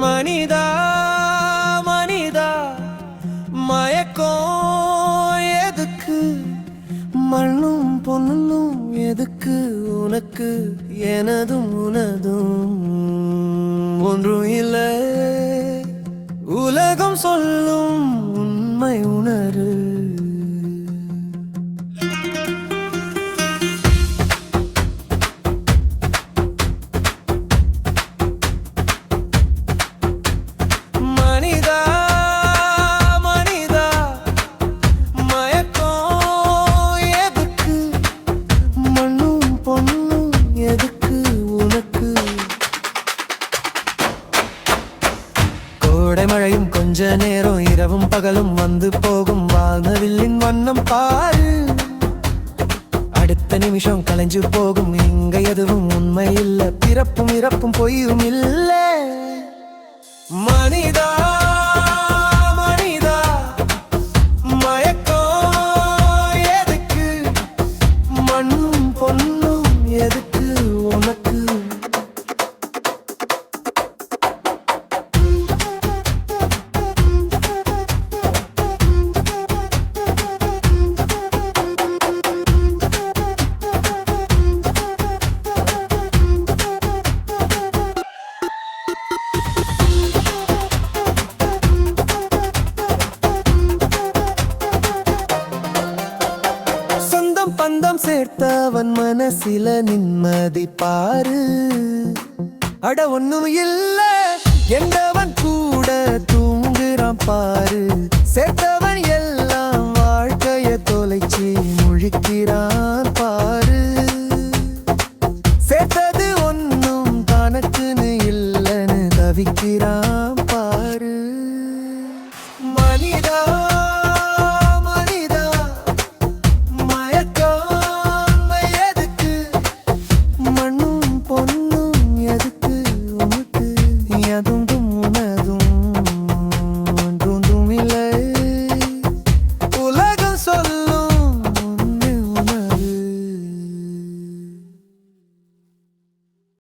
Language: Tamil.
மனிதா மனிதா மயக்கம் எதுக்கு? மண்ணும் பொண்ணும் எதுக்கு? உனக்கு எனதும் உனதும் ஒன்றும் இல்லை. உலகம் சொல்லும் உண்மை உணரு. கோடைமழையும் கொஞ்ச நேரம் இரவும் பகலும் வந்து போகும் வானவில்லின் வண்ணம் பாரு அடுத்த நிமிஷம் கலைஞ்சு போகும் இங்க எதுவும் உண்மை இல்லை பிறப்பும் இறப்பும் பொய்யும் இல்லை மனிதா சொந்தம் பந்தம் சேர்த்தவன் மனசில நிம்மதி பாரு. அட ஒண்ணும் இல்ல என்றவன் கூட தூங்குறான் பாரு. சேர்த்தவன் எல்லாம் வாழ்க்கைய தொலைச்சி முழிக்கிறான்.